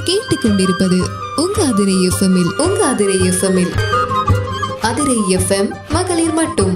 நீங்கள் கேட்டுக்கொண்டிருப்பது உங்க அதிரை எஃப்எம்மில் உங்க அதிரை எஃப்எம்மில் அதிரை எஃப்எம் மகளிர் மட்டும்.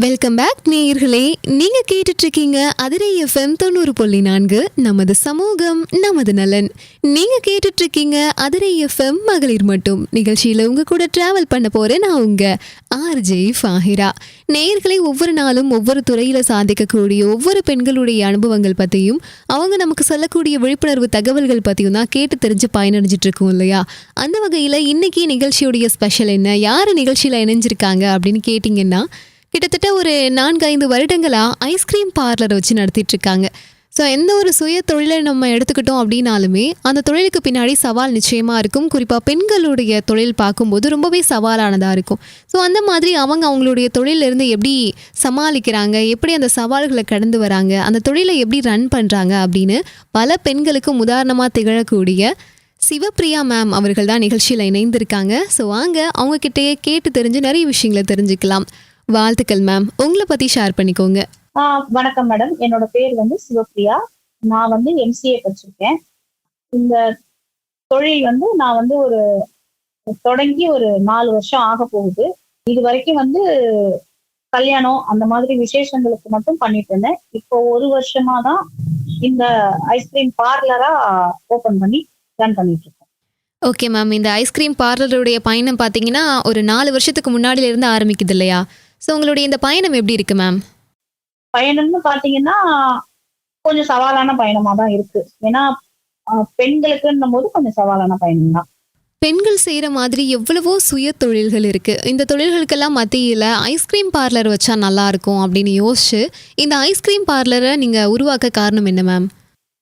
வெல்கம் பேக் நேயர்களே. நீங்கள் கேட்டுட்ருக்கீங்க அதிரை எஃப்எம் தொண்ணூறு புள்ளி நான்கு நமது சமூகம் நமது நலன். நீங்கள் கேட்டுட்ருக்கீங்க அதிரை எஃப்எம் மகளிர் மட்டும். நிகழ்ச்சியில் உங்கள் கூட ட்ராவல் பண்ண போகிறேன் நான் உங்கள் ஆர்ஜே ஃபாஹிரா நேயர்களை ஒவ்வொரு நாளும் ஒவ்வொரு துறையில் சாதிக்கக்கூடிய ஒவ்வொரு பெண்களுடைய அனுபவங்கள் பற்றியும் அவங்க நமக்கு சொல்லக்கூடிய விழிப்புணர்வு தகவல்கள் பற்றியும் தான் கேட்டு தெரிஞ்சு பயனடைஞ்சிட்ருக்கோம் இல்லையா? அந்த வகையில் இன்றைக்கி நிகழ்ச்சியுடைய ஸ்பெஷல் என்ன? யார் நிகழ்ச்சியில் இணைஞ்சிருக்காங்க அப்படின்னு கேட்டிங்கன்னா கிட்டத்தட்ட ஒரு நான்கு ஐந்து வருடங்களாக ஐஸ்கிரீம் பார்லர் வச்சு நடத்திட்டு இருக்காங்க ஸோ எந்த ஒரு சுய தொழிலை நம்ம எடுத்துக்கிட்டோம் அப்படின்னாலுமே அந்த தொழிலுக்கு பின்னாடி சவால் நிச்சயமாக இருக்கும். குறிப்பாக பெண்களுடைய தொழில் பார்க்கும்போது ரொம்பவே சவாலானதாக இருக்கும். ஸோ அந்த மாதிரி அவங்க அவங்களுடைய தொழிலிருந்து எப்படி சமாளிக்கிறாங்க? எப்படி அந்த சவால்களை கடந்து வராங்க? அந்த தொழிலை எப்படி ரன் பண்ணுறாங்க அப்படின்னு பல பெண்களுக்கும் உதாரணமாக திகழக்கூடிய சிவப்பிரியா மேம் அவர்கள் தான் நிகழ்ச்சியில் இணைந்திருக்காங்க. ஸோ வாங்க அவங்கக்கிட்டேயே கேட்டு தெரிஞ்சு நிறைய விஷயங்களை தெரிஞ்சுக்கலாம். வாழ்த்துக்கள் மேம் உங்களை பற்றி ஷேர் பண்ணிக்கோங்க. ஆ வணக்கம் மேடம் என்னோட பேர் வந்து சிவப்ரியா நான் வந்து எம்சிஏ படிச்சிருக்கேன். இந்த தொழில் வந்து நான் வந்து ஒரு தொடங்கி ஒரு நாலு வருஷம் ஆக போகுது. இது வரைக்கும் வந்து கல்யாணம் அந்த மாதிரி விசேஷங்களுக்கு மட்டும் பண்ணிட்டு இருந்தேன். இப்போ ஒரு வருஷமா தான் இந்த ஐஸ்கிரீம் பார்லரா ஓபன் பண்ணி ரன் பண்ணிட்டு இருக்கேன். ஓகே மேம் இந்த ஐஸ்கிரீம் பார்லருடைய பயணம் பார்த்தீங்கன்னா ஒரு நாலு வருஷத்துக்கு முன்னாடில இருந்து ஆரம்பிக்குது இல்லையா? ஸோ உங்களுடைய இந்த பயணம் எப்படி இருக்கு மேம் பயணம்னு பாத்தீங்கன்னா கொஞ்சம் சவாலான பயணமா தான் இருக்கு. ஏன்னா பெண்களுக்குன்னும் போது கொஞ்சம் சவாலான பயணம் தான். பெண்கள் செய்கிற மாதிரி எவ்வளவோ சுய தொழில்கள் இருக்குது இந்த தொழில்களுக்கெல்லாம் மத்தியில் ஐஸ்கிரீம் பார்லர் வச்சா நல்லா இருக்கும் அப்படின்னு யோசிச்சு இந்த ஐஸ்கிரீம் பார்லரை நீங்கள் உருவாக்க காரணம் என்ன மேம்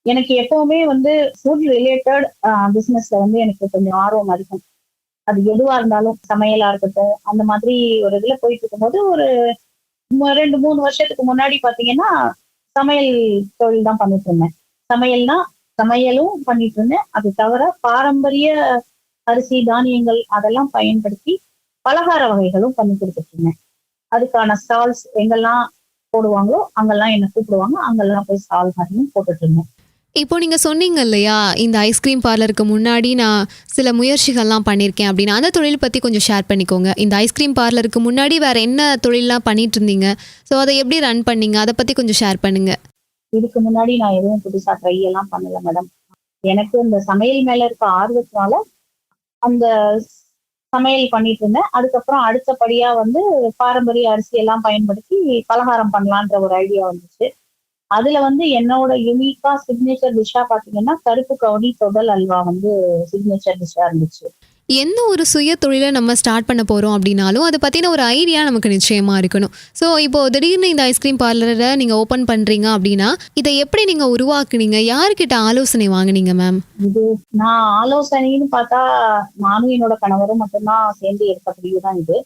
எனக்கு எப்பவுமே வந்து ஃபுட் ரிலேட்டட் பிசினஸ்ல வந்து எனக்கு கொஞ்சம் ஆர்வம் அதிகம். அது எதுவா இருந்தாலும் சமையலா இருக்கட்டும் அந்த மாதிரி ஒரு இதுல போயிட்டு இருக்கும்போது ஒரு ரெண்டு மூணு வருஷத்துக்கு முன்னாடி பாத்தீங்கன்னா சமையல் தொழில் தான் பண்ணிட்டு இருந்தேன். சமையல்னா சமையலும் பண்ணிட்டு இருந்தேன். அது தவிர பாரம்பரிய அரிசி தானியங்கள் அதெல்லாம் பயன்படுத்தி பலகார வகைகளும் பண்ணி கொடுத்துட்டு இருந்தேன். அதுக்கான ஸ்டால்ஸ் எங்கெல்லாம் போடுவாங்களோ அங்கெல்லாம் என்ன கூப்பிடுவாங்க. அங்கெல்லாம் போய் ஸ்டால் மாதிரியும் போட்டுட்டு இருந்தேன். இப்போ நீங்கள் சொன்னீங்க இல்லையா இந்த ஐஸ்கிரீம் பார்லருக்கு முன்னாடி நான் சில முயற்சிகள்லாம் பண்ணியிருக்கேன் அப்படின்னு. அந்த தொழில் பற்றி கொஞ்சம் ஷேர் பண்ணிக்கோங்க. இந்த ஐஸ்கிரீம் பார்லருக்கு முன்னாடி வேறு என்ன தொழிலெலாம் பண்ணிட்டு இருந்தீங்க ஸோ அதை எப்படி ரன் பண்ணீங்க? அதை பற்றி கொஞ்சம் ஷேர் பண்ணுங்க. இதுக்கு முன்னாடி நான் எதுவும் புதுசாக ட்ரை எல்லாம் பண்ணல மேடம் எனக்கு இந்த சமையல் மேல இருக்க ஆர்வத்தினால அந்த சமையல் பண்ணிட்டு இருந்தேன். அதுக்கப்புறம் அடுத்தபடியா வந்து பாரம்பரிய அரிசி எல்லாம் பயன்படுத்தி பலகாரம் பண்ணலான்ற ஒரு ஐடியா வந்துச்சு. அதுல வந்து என்னோட யுனிக்கா சிக்னேச்சர் டிஷ்ஷா பாத்தீங்கன்னா கருப்பு கவுனி தொடல் அல்வா வந்து சிக்னேச்சர் டிஷ்ஷா இருந்துச்சு. எந்த ஒரு சுய தொழிலை நம்ம ஸ்டார்ட் பண்ண போகிறோம் அப்படின்னாலும் அதை பற்றின ஒரு ஐடியா நமக்கு நிச்சயமாக இருக்கணும். ஸோ இப்போ திடீர்னு இந்த ஐஸ்கிரீம் பார்லரை நீங்கள் ஓப்பன் பண்ணுறீங்க அப்படின்னா இதை எப்படி நீங்கள் உருவாக்குனீங்க? யாருக்கிட்ட ஆலோசனை வாங்குனீங்க மேம் இது நான் ஆலோசனைன்னு பார்த்தா நானும் என்னோட கணவரும் மட்டும்தான் சேர்ந்து எடுத்த முடிவு தான் இது.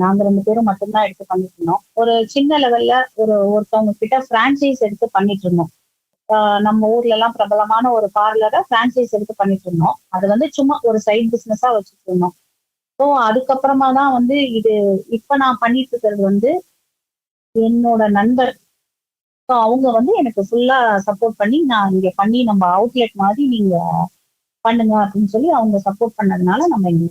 நாங்க ரெண்டு பேரும் மட்டும்தான் எடுத்து பண்ணிட்டு இருந்தோம் ஒரு சின்ன லெவல்ல ஒரு ஒருத்தவங்க கிட்ட பிரான்சைஸ் எடுத்து பண்ணிட்டு இருந்தோம் நம்ம ஊர்ல எல்லாம் பிரபலமான ஒரு பார்லரை பிரான்சைஸ் எடுத்து பண்ணிட்டு இருந்தோம் அது வந்து சும்மா ஒரு சைட் பிசினஸா வச்சுட்டு இருந்தோம் ஸோ அதுக்கப்புறமா தான் வந்து இது இப்ப நான் பண்ணிட்டு இருக்கிறது வந்து என்னோட நண்பர். ஸோ அவங்க வந்து எனக்கு ஃபுல்லா சப்போர்ட் பண்ணி நான் இங்க பண்ணி நம்ம அவுட்லெட் மாதிரி நீங்க பண்ணுங்க அப்படின்னு சொல்லி அவங்க சப்போர்ட் பண்ணதுனால நம்ம இங்க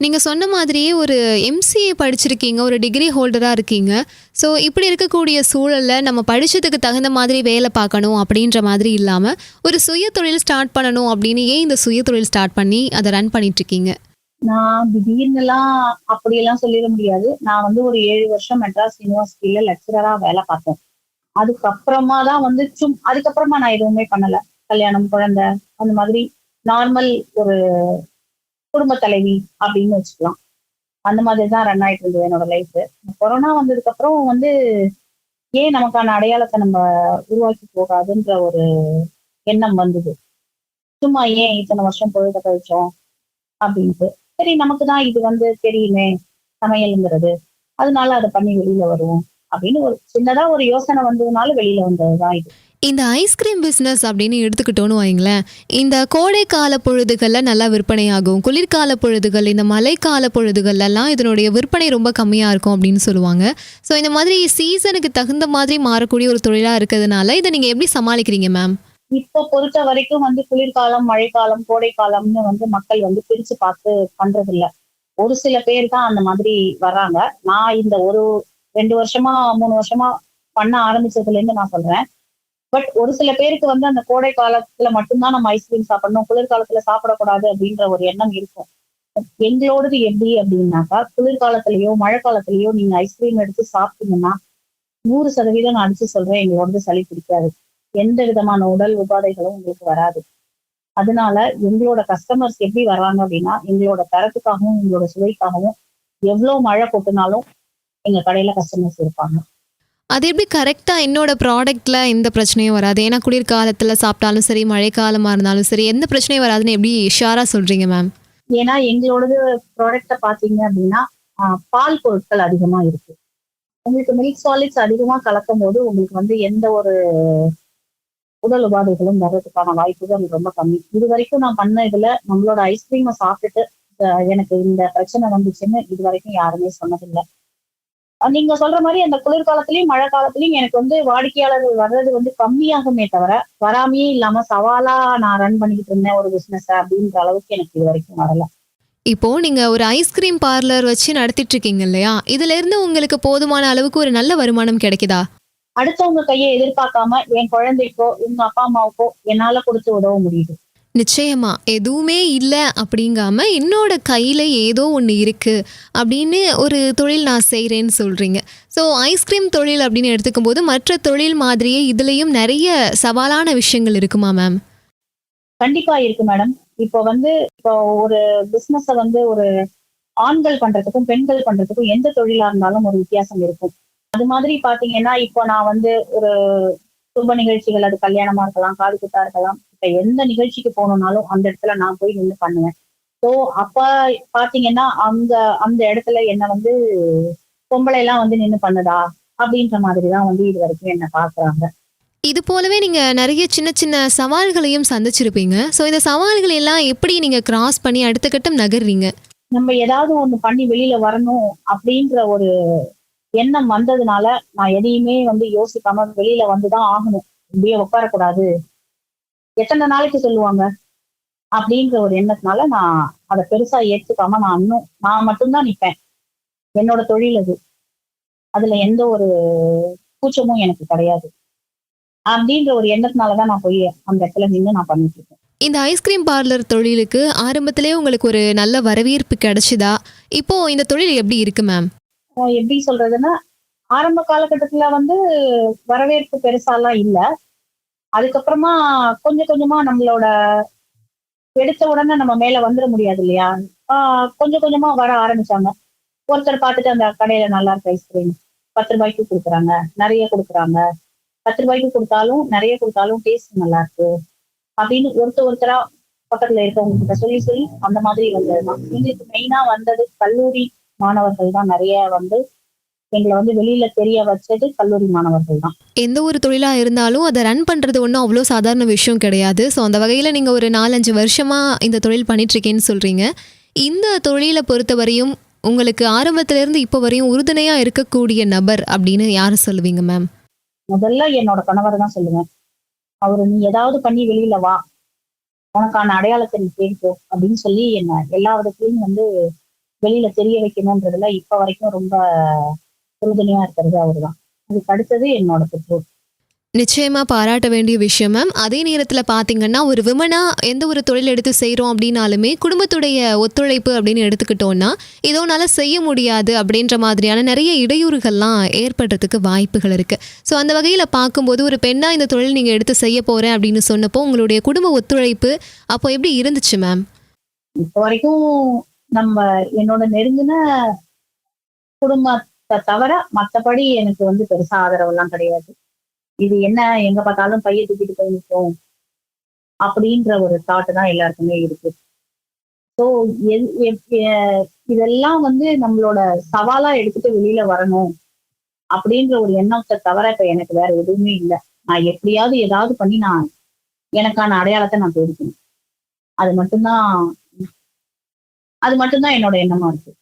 நீங்கள் சொன்ன மாதிரியே ஒரு எம்சிஏ படிச்சிருக்கீங்க ஒரு டிகிரி ஹோல்டராக இருக்கீங்க. ஸோ இப்படி இருக்கக்கூடிய சூழலில் நம்ம படித்ததுக்கு தகுந்த மாதிரி வேலை பார்க்கணும் அப்படின்ற மாதிரி இல்லாமல் ஒரு சுய தொழில் ஸ்டார்ட் பண்ணணும் அப்படின்னு ஏன் இந்த சுய தொழில் ஸ்டார்ட் பண்ணி அதை ரன் பண்ணிட்டு இருக்கீங்க நான் திடீர்னுலாம் அப்படியெல்லாம் சொல்லிட முடியாது. நான் வந்து ஒரு ஏழு வருஷம் மெட்ராஸ் யூனிவர்சிட்டியில லெக்சரரா வேலை பார்த்தேன். அதுக்கப்புறமா தான் வந்து சும் அதுக்கப்புறமா நான் எதுவுமே பண்ணல. கல்யாணம் குழந்தை அந்த மாதிரி நார்மல் ஒரு குடும்ப தலைவி அப்படின்னு வச்சுக்கலாம். அந்த மாதிரி தான் ரன் ஆயிட்டு இருந்தது என்னோட லைஃப் கொரோனா வந்ததுக்கு அப்புறம் வந்து ஏன் நமக்கான அடையாளத்தை நம்ம உருவாக்கி போகாதுன்ற ஒரு எண்ணம் வந்தது. சும்மா ஏன் இத்தனை வருஷம் பொழுத கழிச்சோம் அப்படின்ட்டு. சரி நமக்கு தான் இது வந்து தெரியுமே சமையலுங்கிறது. அதனால அதை பண்ணி வெளியில வருவோம். அப்படின்னு ஒரு சின்னதா ஒரு யோசனை வந்ததுனால வெளியில வந்ததுதான் இது. இந்த ஐஸ்கிரீம் பிஸ்னஸ் அப்படின்னு எடுத்துக்கிட்டோன்னு வைங்களேன் இந்த கோடைக்கால பொழுதுகளில் நல்லா விற்பனையாகும். குளிர்கால பொழுதுகள் இந்த மழைக்கால பொழுதுகள்லாம் இதனுடைய விற்பனை ரொம்ப கம்மியாக இருக்கும் அப்படின்னு சொல்லுவாங்க. ஸோ இந்த மாதிரி சீசனுக்கு தகுந்த மாதிரி மாறக்கூடிய ஒரு தொழிலாக இருக்கிறதுனால இதை நீங்கள் எப்படி சமாளிக்கிறீங்க மேம் இப்போ பொறுத்த வரைக்கும் வந்து குளிர்காலம் மழைக்காலம் கோடைக்காலம்னு வந்து மக்கள் வந்து பிரிச்சு பார்த்து பண்றது இல்ல ஒரு சில பேர் தான் அந்த மாதிரி வர்றாங்க நான் இந்த ஒரு ரெண்டு வருஷமா மூணு வருஷமா பண்ண ஆரம்பிச்சதுல இருந்து நான் சொல்றேன். பட் ஒரு சில பேருக்கு வந்து அந்த கோடை காலத்துல மட்டும்தான் நம்ம ஐஸ்கிரீம் சாப்பிடணும் குளிர்காலத்துல சாப்பிடக்கூடாது அப்படின்ற ஒரு எண்ணம் இருக்கும். எங்களோடது எப்படி அப்படின்னாக்கா குளிர்காலத்திலயோ மழை காலத்திலயோ நீங்க ஐஸ்கிரீம் எடுத்து சாப்பிட்டீங்கன்னா நூறு சதவீதம் நான் அடிச்சு சொல்றேன் எங்களோடது சளி பிடிக்காது. எந்த விதமான உடல் உபாதைகளும் உங்களுக்கு வராது. அதனால எங்களோட கஸ்டமர்ஸ் எப்படி வர்றாங்க அப்படின்னா எங்களோட தரத்துக்காகவும் எங்களோட சுவைக்காகவும் எவ்வளவு மழை கொட்டினாலும் எங்க கடையில கஸ்டமர்ஸ் இருப்பாங்க. அது எப்படி கரெக்டாக என்னோட ப்ராடக்ட்ல எந்த பிரச்சனையும் வராது? ஏன்னா குளிர்காலத்தில் சாப்பிட்டாலும் சரி மழைக்காலமாக இருந்தாலும் சரி எந்த பிரச்சனையும் வராதுன்னு எப்படி ஷாராக சொல்கிறீங்க மேம் ஏன்னா எங்களோடது ப்ராடக்ட பாத்தீங்க அப்படின்னா பால் பொருட்கள் அதிகமா இருக்கு. உங்களுக்கு மில்க் சாலிட்ஸ் அதிகமா கலக்கும் போது உங்களுக்கு வந்து எந்த ஒரு உடல் உபாதைகளும் வர்றதுக்கான வாய்ப்புகள் ரொம்ப கம்மி. இது வரைக்கும் நான் பண்ண இதுல நம்மளோட ஐஸ்கிரீமை சாப்பிட்டுட்டு எனக்கு இந்த பிரச்சனை வந்துச்சுன்னு இது வரைக்கும் யாருமே சொன்னதில்லை. நீங்க சொல்ற மாதிரி அந்த குளிர்காலத்திலயும் மழை காலத்திலயும் எனக்கு வந்து வாடிக்கையாளர்கள் வர்றது வந்து கம்மியாகுமே தவிர வராமையே இல்லாம சவாலா நான் ரன் பண்ணிக்கிட்டு இருந்தேன் ஒரு பிசினஸ் அப்படின்ற அளவுக்கு எனக்கு இது வரைக்கும் வரல. இப்போ நீங்க ஒரு ஐஸ்கிரீம் பார்லர் வச்சு நடத்திட்டு இருக்கீங்க இல்லையா? இதுல இருந்து உங்களுக்கு போதுமான அளவுக்கு ஒரு நல்ல வருமானம் கிடைக்குதா? அடுத்தவங்க கையை எதிர்பார்க்காம என் குழந்தைக்கோ உங்க அப்பா அம்மாவுக்கோ என்னால கொடுத்து உதவ முடியுது. நிச்சயமா எதுவுமே இல்லை அப்படிங்காம என்னோட கையில் ஏதோ ஒன்று இருக்குது அப்படின்னு ஒரு தொழில் நான் செய்கிறேன்னு சொல்கிறீங்க ஸோ ஐஸ்கிரீம் தொழில் அப்படின்னு எடுத்துக்கும் போது மற்ற தொழில் மாதிரியே இதுலேயும் நிறைய சவாலான விஷயங்கள் இருக்குமா மேம் கண்டிப்பா இருக்கு மேடம் இப்போ வந்து இப்போ ஒரு பிஸ்னஸை வந்து ஒரு ஆண்கள் பண்றதுக்கும் பெண்கள் பண்றதுக்கும் எந்த தொழிலா இருந்தாலும் ஒரு வித்தியாசம் இருக்கும். அது மாதிரி பாத்தீங்கன்னா இப்போ நான் வந்து ஒரு சுப நிகழ்ச்சிகள் அது கல்யாணமா இருக்கலாம் காது குத்தா இருக்கலாம் இப்ப எந்த நிகழ்ச்சிக்கு போகணும்னாலும் அந்த இடத்துல நான் போய் நின்று பண்ணுவேன். ஸோ அப்ப பாத்தீங்கன்னா அந்த அந்த இடத்துல என்ன வந்து பொம்பளை எல்லாம் வந்து நின்று பண்ணுதா? அப்படின்ற மாதிரி தான் வந்து இது வரைக்கும் என்ன பாக்குறாங்க. இது போலவே நீங்கள் நிறைய சின்ன சின்ன சவால்களையும் சந்திச்சிருப்பீங்க. ஸோ இந்த சவால்கள் எல்லாம் எப்படி நீங்கள் கிராஸ் பண்ணி அடுத்த கட்டம் நகர்றீங்க? நம்ம ஏதாவது ஒண்ணு பண்ணி வெளியில வரணும் அப்படின்ற ஒரு எண்ணம் வந்ததுனால நான் எதையுமே வந்து யோசிக்காம வெளியில வந்துதான் ஆகணும். இப்படியே உட்காரக்கூடாது. எத்தனை நாளைக்கு சொல்லுவாங்க? அப்படின்ற ஒரு எண்ணத்தினால நான் அதை பெருசா ஏற்றுக்காம நான் இன்னும் நான் மட்டும்தான் நிப்பேன். என்னோட தொழில் அது. அதுல எந்த ஒரு கூச்சமும் எனக்கு கிடையாது. அப்படின்ற ஒரு எண்ணத்தினாலதான் நான் போய் அந்த இடத்துல நின்று நான் பண்ணிட்டு இருக்கேன். இந்த ஐஸ்கிரீம் பார்லர் தொழிலுக்கு ஆரம்பத்திலே உங்களுக்கு ஒரு நல்ல வரவேற்பு கிடைச்சுதா? இப்போ இந்த தொழில் எப்படி இருக்கு மேம் எப்படி சொல்றதுன்னா ஆரம்ப காலகட்டத்துல வந்து வரவேற்பு பெருசாலாம் இல்ல. அதுக்கப்புறமா கொஞ்சம் கொஞ்சமா நம்மளோட எடுத்த உடனே நம்ம மேல வந்துட முடியாது இல்லையா? ஆஹ் கொஞ்சம் கொஞ்சமா வர ஆரம்பிச்சாங்க. ஒருத்தர் பார்த்துட்டு அந்த கடையில நல்லா இருக்கு ஐஸ்கிரீம் பத்து ரூபாய்க்கு கொடுக்குறாங்க. நிறைய கொடுக்குறாங்க. பத்து ரூபாய்க்கு கொடுத்தாலும் நிறைய கொடுத்தாலும் டேஸ்ட் நல்லா இருக்கு அப்படின்னு ஒருத்தர் ஒருத்தரா பக்கத்துல இருக்கவங்க கிட்ட சொல்லி சொல்லி அந்த மாதிரி வந்ததுதான். எங்களுக்கு மெயினா வந்தது கல்லூரி மாணவர்கள் தான் நிறைய வந்து எங்களை வந்து வெளியில தெரிய வச்சது கல்லூரி மாணவர்கள் தான். எந்த ஒரு தொழிலாக இருந்தாலும் அதை ரன் பண்ணுறது ஒன்றும் அவ்வளோ சாதாரண விஷயம் கிடையாது. ஸோ அந்த வகையில் நீங்கள் ஒரு நாலஞ்சு வருஷமாக இந்த தொழில் பண்ணிகிட்ருக்கேன்னு சொல்கிறீங்க இந்த தொழிலை பொறுத்தவரையும் உங்களுக்கு ஆரம்பத்திலேருந்து இப்போ வரையும் உறுதுணையாக இருக்கக்கூடிய நபர் அப்படின்னு யாரை சொல்லுவீங்க மேம் முதல்ல என்னோட கணவர் தான் சொல்லுவேன். அவரு நீ ஏதாவது பண்ணி வெளியில வா. உனக்கான அடையாளத்தை நீ தேடிக்கோ. அப்படின்னு சொல்லி என்ன எல்லா விதத்திலையும் வந்து வெளியில தெரிய வைக்கணும்ன்றதுல இப்ப வரைக்கும் ரொம்ப உறுதுணையா இருக்கிறது அவருதான். அதுக்கு அடுத்தது என்னோட பெற்றோர். நிச்சயமாக பாராட்ட வேண்டிய விஷயம் மேம். அதே நேரத்தில் பார்த்தீங்கன்னா ஒரு விமனாக எந்த ஒரு தொழில் எடுத்து செய்கிறோம் அப்படின்னாலுமே குடும்பத்துடைய ஒத்துழைப்பு அப்படின்னு எடுத்துக்கிட்டோன்னா இதோனால செய்ய முடியாது அப்படின்ற மாதிரியான நிறைய இடையூறுகள்லாம் ஏற்படுறதுக்கு வாய்ப்புகள் இருக்குது ஸோ அந்த வகையில் பார்க்கும்போது ஒரு பெண்ணாக இந்த தொழில் நீங்கள் எடுத்து செய்ய போகிறேன் அப்படின்னு சொன்னப்போ உங்களுடைய குடும்ப ஒத்துழைப்பு அப்போ எப்படி இருந்துச்சு மேம்? இப்ப வரைக்கும் நம்ம என்னோட நெருங்கின குடும்பத்தை தவிர மத்தபடி எனக்கு வந்து பெருசா ஆதரவு எல்லாம் கிடையாது. இது என்ன எங்க பார்த்தாலும் பைய தூக்கிட்டு போய் நிற்கும் அப்படின்ற ஒரு தாட் தான் எல்லாருக்குமே இருக்கு. ஸோ இதெல்லாம் வந்து நம்மளோட சவாலா எடுத்துட்டு வெளியில வரணும் அப்படின்ற ஒரு எண்ணத்தை தவிர இப்ப எனக்கு வேற எதுவுமே இல்லை. நான் எப்படியாவது ஏதாவது பண்ணி நான் எனக்கான அடையாளத்தை நான் தெரிவிக்கணும் அது மட்டும்தான் அது மட்டும்தான் என்னோட எண்ணமா இருக்கு.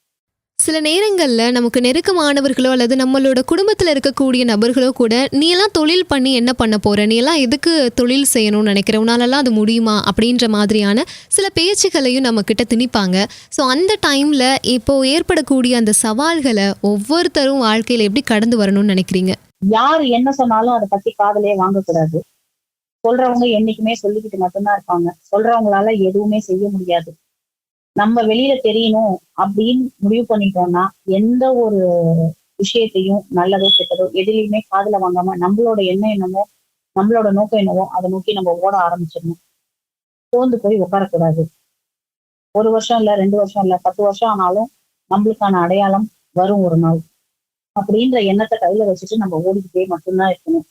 சில நேரங்கள்ல நமக்கு நெருக்கமானவர்களோ அல்லது நம்மளோட குடும்பத்துல இருக்கக்கூடிய நபர்களோ கூட நீ எல்லாம் தொழில் பண்ணி என்ன பண்ண போற? நீ எல்லாம் எதுக்கு தொழில் செய்யணும்னு நினைக்கிற? உன்னாலெல்லாம் அது முடியுமா? அப்படின்ற மாதிரியான சில பேச்சுகளையும் நம்ம கிட்ட திணிப்பாங்க. ஸோ அந்த டைம்ல இப்போ ஏற்படக்கூடிய அந்த சவால்களை ஒவ்வொருத்தரும் வாழ்க்கையில எப்படி கடந்து வரணும்னு நினைக்கிறீங்க? யார் என்ன சொன்னாலும் அதை பத்தி காதலே வாங்கக்கூடாது. சொல்றவங்க என்னைக்குமே சொல்லிக்கிட்டு மட்டும்தான் இருப்பாங்க. சொல்றவங்களால எதுவுமே செய்ய முடியாது. நம்ம வெளியில தெரியணும் அப்படின்னு முடிவு பண்ணிட்டோம்னா எந்த ஒரு விஷயத்தையும் நல்லதோ கெட்டதோ எதுலையுமே காதுல வாங்காம நம்மளோட எண்ணம் என்னமோ நம்மளோட நோக்கம் என்னவோ அதை நோக்கி நம்ம ஓட ஆரம்பிச்சிடணும். சோர்ந்து போய் உட்காரக்கூடாது. ஒரு வருஷம் இல்ல ரெண்டு வருஷம் இல்ல பத்து வருஷம் ஆனாலும் நம்மளுக்கான அடையாளம் வரும் ஒரு நாள். அப்படின்ற எண்ணத்தை கையில வச்சுட்டு நம்ம ஓடிக்கிட்டே மட்டும்தான் இருக்கணும்.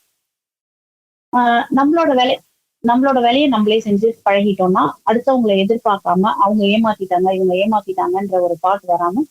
ஆஹ் நம்மளோட வேலை நம்மளோட வேலையை நம்மளே செஞ்சு பழகிட்டோம்னா அடுத்தவங்களை எதிர்பார்க்காம அவங்க ஏமாத்திட்டாங்க இவங்க ஏமாத்திட்டாங்கன்ற ஒரு பாட்டு வராம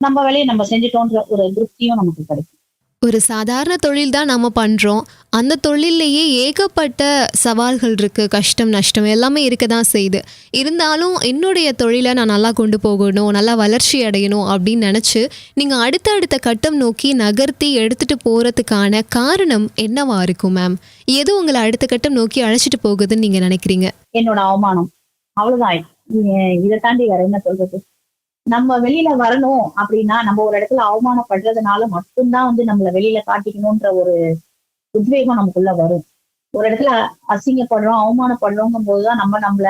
நம்ம வேலையை நம்ம செஞ்சிட்டோன்ற ஒரு திருப்தியும் நமக்கு கிடைக்கும். ஒரு சாதாரண தொழில் தான் நம்ம பண்ணுறோம் அந்த தொழில்லையே ஏகப்பட்ட சவால்கள் இருக்குது கஷ்டம் நஷ்டம் எல்லாமே இருக்க தான் செய்யுது. இருந்தாலும் என்னுடைய தொழிலை நான் நல்லா கொண்டு போகணும் நல்லா வளர்ச்சி அடையணும் அப்படின்னு நினச்சி நீங்கள் அடுத்த அடுத்த கட்டம் நோக்கி நகர்த்தி எடுத்துகிட்டு போகிறதுக்கான காரணம் என்னவா இருக்கும் மேம் எது உங்களை அடுத்த கட்டம் நோக்கி அழைச்சிட்டு போகுதுன்னு நீங்கள் நினைக்கிறீங்க? என்னோட அவமானம். அவ்வளவுதான். இதை தாண்டி வேற என்ன சொல்றது? நம்ம வெளியில வரணும் அப்படின்னா நம்ம ஒரு இடத்துல அவமானப்படுறதுனால மட்டும்தான் வந்து நம்மள வெளியில காட்டிக்கணும்ன்ற ஒரு உத்வேகம் நமக்குள்ள வரும். ஒரு இடத்துல அசிங்கப்படுறோம் அவமானப்படுறோங்கும் போதுதான் நம்ம நம்மள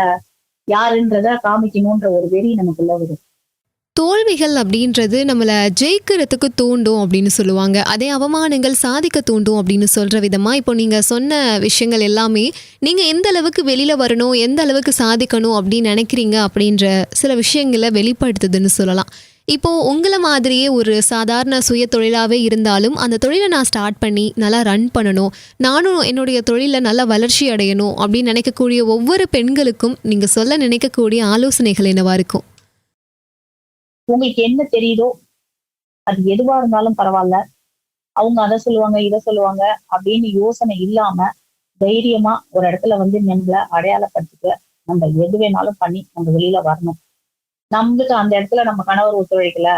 யாருன்றத காமிக்கணும்ன்ற ஒரு வெறி நமக்குள்ள வரும். தோல்விகள் அப்படின்றது நம்மளை ஜெயிக்கிறதுக்கு தூண்டும் அப்படின்னு சொல்லுவாங்க. அதே அவமானங்கள் சாதிக்க தூண்டும் அப்படின்னு சொல்கிற விதமாக இப்போ நீங்கள் சொன்ன விஷயங்கள் எல்லாமே நீங்கள் எந்த அளவுக்கு வெளியில் வரணும் எந்த அளவுக்கு சாதிக்கணும் அப்படின்னு நினைக்கிறீங்க அப்படின்ற சில விஷயங்களை வெளிப்படுத்துதுன்னு சொல்லலாம். இப்போது உங்களை மாதிரியே ஒரு சாதாரண சுய தொழிலாகவே இருந்தாலும் அந்த தொழிலை நான் ஸ்டார்ட் பண்ணி நல்லா ரன் பண்ணணும் நானும் என்னுடைய தொழிலில் நல்லா வளர்ச்சி அடையணும் அப்படின்னு நினைக்கக்கூடிய ஒவ்வொரு பெண்களுக்கும் நீங்கள் சொல்ல நினைக்கக்கூடிய ஆலோசனைகள் என்னவாக இருக்கும்? உங்களுக்கு என்ன தெரியுதோ அது எதுவா இருந்தாலும் பரவாயில்ல. அவங்க அதை சொல்லுவாங்க இதை சொல்லுவாங்க அப்படின்னு யோசனை இல்லாம தைரியமா ஒரு இடத்துல வந்து நம்மளை அடையாளப்படுத்திக்க நம்ம எது வேணாலும் பண்ணி நம்ம வெளியில வரணும். நம்மளுக்கு அந்த இடத்துல நம்ம கணவர் ஒத்துழைக்கல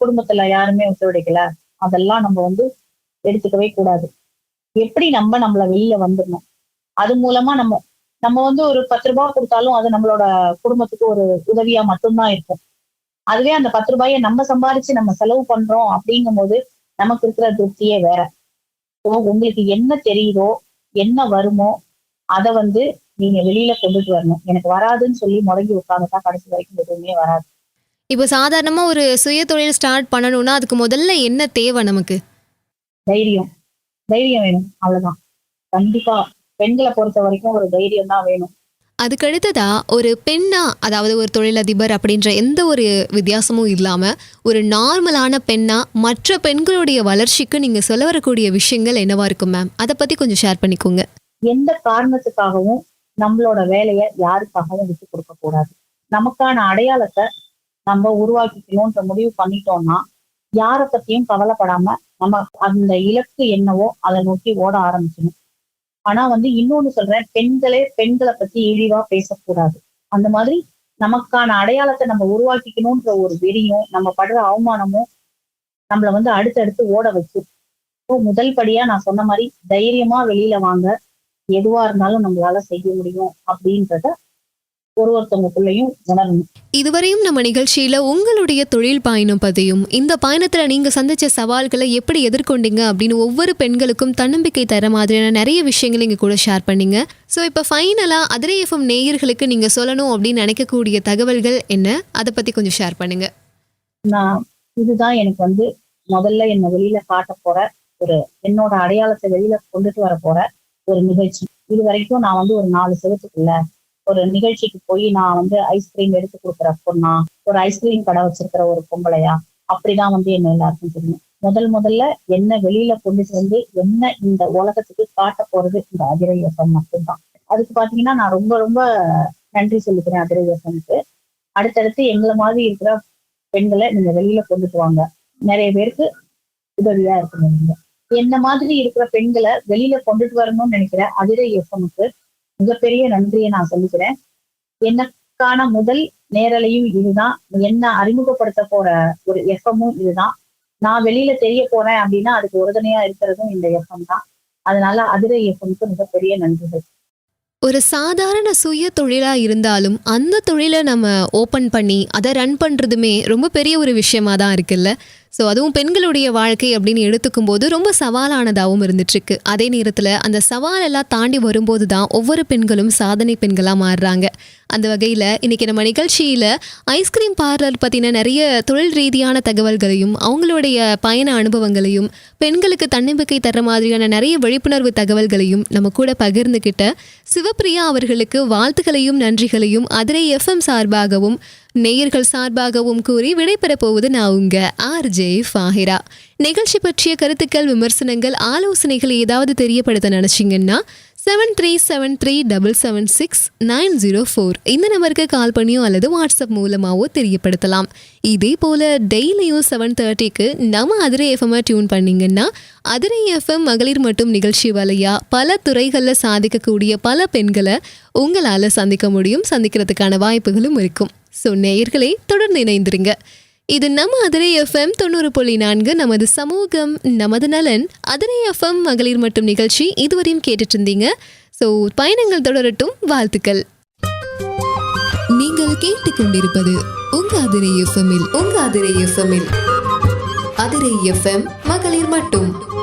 குடும்பத்துல யாருமே ஒத்துழைக்கல அதெல்லாம் நம்ம வந்து எடுத்துக்கவே கூடாது. எப்படி நம்ம நம்மள வெளியில வந்துடணும்? அது மூலமா நம்ம நம்ம வந்து ஒரு பத்து ரூபாய் கொடுத்தாலும் அது நம்மளோட குடும்பத்துக்கு ஒரு உதவியா மட்டும்தான் இருக்கும். அதுவே அந்த பத்து ரூபாயை நம்ம சம்பாரிச்சு நம்ம செலவு பண்றோம் அப்படிங்கும்போது நமக்கு இருக்கிற திருப்தியே வேற. ஸோ உங்களுக்கு என்ன தெரியுதோ என்ன வருமோ அதை வந்து நீங்க வெளியில கொண்டுட்டு வரணும். எனக்கு வராதுன்னு சொல்லி முடங்கி உட்காந்துட்டா கடைசி வரைக்கும் எதுவுமே வராது. இப்போ சாதாரணமாக ஒரு சுய தொழில் ஸ்டார்ட் பண்ணணும்னா அதுக்கு முதல்ல என்ன தேவை நமக்கு? தைரியம். தைரியம் வேணும். அவ்வளவுதான். கண்டிப்பா பெண்களை பொறுத்த வரைக்கும் ஒரு தைரியம் தான் வேணும். அதுக்கடுத்ததா ஒரு பெண்ணா அதாவது ஒரு தொழிலதிபர் அப்படின்ற எந்த ஒரு வித்தியாசமும் இல்லாமல் ஒரு நார்மலான பெண்ணா மற்ற பெண்களுடைய வளர்ச்சிக்கு நீங்கள் சொல்ல வரக்கூடிய விஷயங்கள் என்னவா இருக்கும் மேம் அதை பற்றி கொஞ்சம் ஷேர் பண்ணிக்கோங்க. எந்த காரணத்துக்காகவும் நம்மளோட வேலையை யாருக்காகவும் விட்டு கொடுக்க கூடாது. நமக்கான அடையாளத்தை நம்ம உருவாக்கிக்கணும்ன்ற முடிவு பண்ணிட்டோம்னா யாரை பத்தியும் கவலைப்படாம நம்ம அந்த இலக்கு என்னவோ அதை நோக்கி ஓட ஆரம்பிச்சணும் ஆனா வந்து இன்னொன்னு சொல்றேன் பெண்களே பெண்களை பத்தி இழிவா பேசக்கூடாது. அந்த மாதிரி நமக்கான அடையாளத்தை நம்ம உருவாக்கிக்கணும்ன்ற ஒரு வெறியும் நம்ம படுற அவமானமும் நம்மள வந்து அடுத்தடுத்து ஓட வச்சு முதல் படியா நான் சொன்ன மாதிரி தைரியமா வெளியில வாங்க எதுவா இருந்தாலும் நம்மளால செய்ய முடியும் அப்படின்றத ஒரு ஒருத்தவங்களுக்குள்ளயும் உணரணும் இதுவரையும் நம்ம நிகழ்ச்சியில் உங்களுடைய தொழில் பயணம் பற்றியும் இந்த பயணத்தில் நீங்கள் சந்திச்ச சவால்களை எப்படி எதிர்கொண்டீங்க அப்படின்னு ஒவ்வொரு பெண்களுக்கும் தன்னம்பிக்கை தர மாதிரியான நிறைய விஷயங்கள் இங்கே கூட ஷேர் பண்ணீங்க. ஸோ இப்போ ஃபைனலாக அதிரை எஃப்எம் நேயர்களுக்கு நீங்கள் சொல்லணும் அப்படின்னு நினைக்கக்கூடிய தகவல்கள் என்ன? அதை பற்றி கொஞ்சம் ஷேர் பண்ணுங்க. நான் இதுதான் எனக்கு வந்து முதல்ல என்ன வெளியில காட்ட போற ஒரு என்னோட அடையாளத்தை வெளியில கொண்டுட்டு வர போற ஒரு நிகழ்ச்சி. இது வரைக்கும் நான் வந்து ஒரு நாலு செவத்துக்குள்ள ஒரு நிகழ்ச்சிக்கு போய் நான் வந்து ஐஸ்கிரீம் எடுத்து கொடுக்குற பொண்ணா ஒரு ஐஸ்கிரீம் கடை வச்சிருக்கிற ஒரு பொம்பளையா அப்படிதான் வந்து என்ன எல்லாருக்கும் தெரியும். முதல் முதல்ல என்ன வெளியில கொண்டு வந்து என்ன இந்த உலகத்துக்கு காட்ட போறது இந்த அதிரை எஃப்எம் மட்டும்தான். அதுக்கு பாத்தீங்கன்னா நான் ரொம்ப ரொம்ப நன்றி சொல்லிக்கிறேன் அதிரை எஃப்எம்க்கு அடுத்தடுத்து எங்களை மாதிரி இருக்கிற பெண்களை நீங்க வெளியில கொண்டுட்டு வாங்க நிறைய பேருக்கு உதவியா இருக்கணும் நீங்க என்ன மாதிரி இருக்கிற பெண்களை வெளியில கொண்டுட்டு வரணும்னு நினைக்கிற அதிரை எஃப்எம்க்கு மிகப்பெரிய நன்றியை நான் சொல்லிக்கிறேன். எனக்கான முதல் நேரலையும் இதுதான். என்ன அறிமுகப்படுத்த போற ஒரு எஃப்எம்மும் இதுதான். நான் வெளியில தெரிய போறேன் அப்படின்னா அதுக்கு உறுதுணையா இருக்கிறதும் இந்த எஃப்எம் தான். அதனால அதிரை எஃப்எம்க்கு மிகப்பெரிய நன்றிகள். ஒரு சாதாரண சுய தொழிலா இருந்தாலும் அந்த தொழிலை நம்ம ஓப்பன் பண்ணி அதை ரன் பண்றதுமே ரொம்ப பெரிய ஒரு விஷயமா தான் இருக்குல்ல? ஸோ அதுவும் பெண்களுடைய வாழ்க்கை அப்படின்னு எடுத்துக்கும் போது ரொம்ப சவாலானதாகவும் இருந்துட்டுருக்கு. அதே நேரத்தில் அந்த சவாலெல்லாம் தாண்டி வரும்போது தான் ஒவ்வொரு பெண்களும் சாதனை பெண்களாக மாறுறாங்க. அந்த வகையில் இன்றைக்கி நம்ம நிகழ்ச்சியில் ஐஸ்கிரீம் பார்லர் பற்றின நிறைய தொழில் ரீதியான தகவல்களையும் அவங்களுடைய பயண அனுபவங்களையும் பெண்களுக்கு தன்னம்பிக்கை தர மாதிரியான நிறைய விழிப்புணர்வு தகவல்களையும் நம்ம கூட பகிர்ந்துக்கிட்ட சிவப்பிரியா அவர்களுக்கு வாழ்த்துக்களையும் நன்றிகளையும் அதிரை எஃப்எம் சார்பாகவும் நேயர்கள் சார்பாகவும் கூறி விடைபெறப் போவது நான் உங்க ஆர் ஜே ஃபாஹிரா. நிகழ்ச்சி பற்றிய கருத்துக்கள் விமர்சனங்கள் ஆலோசனைகள் ஏதாவது தெரியப்படுத்த நினைச்சீங்கன்னா seven three seven three double seven six nine zero four இந்த நம்பருக்கு கால் பண்ணியோ அல்லது வாட்ஸ்அப் மூலமாகவோ தெரியப்படுத்தலாம். இதே போல் டெய்லியும் செவன் தேர்ட்டிக்கு நம்ம அதிரை எஃப்எம்மை டியூன் பண்ணிங்கன்னா அதிரை எஃப்எம் மகளிர் மட்டும் நிகழ்ச்சி வலையா பல துறைகளில் சாதிக்கக்கூடிய பல பெண்களை உங்களால் சந்திக்க முடியும் சந்திக்கிறதுக்கான வாய்ப்புகளும் இருக்கும். ஸோ நேயர்களே தொடர்ந்து இணைந்திருங்க. இது நம்ம அதிரை எஃப்எம் தொண்ணூறு புள்ளி நான்கு நமது சமூகம் நமது நலன். அதிரை எஃப்எம் மகளிர் மட்டும் நிகழ்ச்சி இதுவரையும் கேட்டுட்டு இருந்தீங்க ஸோ பயணங்கள் தொடரட்டும். வாழ்த்துக்கள். நீங்கள் கேட்டுக்கொண்டிருப்பது உங்க அதிரை எஃப்எம்மில் உங்க அதிரை எஃப்எம்மில் அதிரை எஃப்எம் மகளிர் மட்டும்.